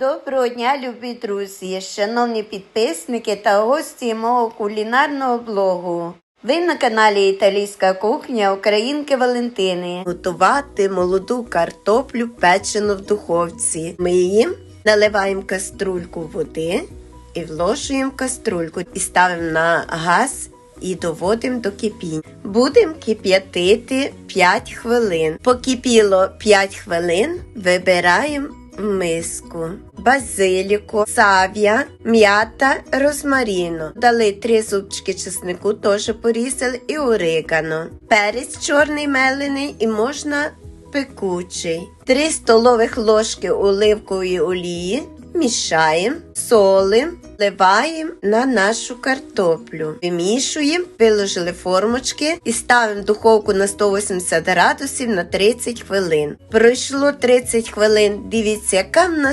Доброго дня, любі друзі, шановні підписники та гості мого кулінарного блогу. Ви на каналі Італійська кухня Українки Валентини. Готувати молоду картоплю печену в духовці. Ми її наливаємо каструльку води і вложуємо в каструльку і ставимо на газ і доводимо до кипіння. Будемо кип'ятити 5 хвилин. Покипіло 5 хвилин, вибираємо миску. Базиліку, сав'я, м'ята, розмаріну. Дали три зубчики чеснику, теж порізали, і орегано. Перець чорний мелений і можна пекучий. 3 столових ложки оливкової олії. Мішаємо, солимо, вливаємо на нашу картоплю. Вимішуємо, виложили формочки і ставимо духовку на 180 градусів на 30 хвилин. Пройшло 30 хвилин. Дивіться, яка в нас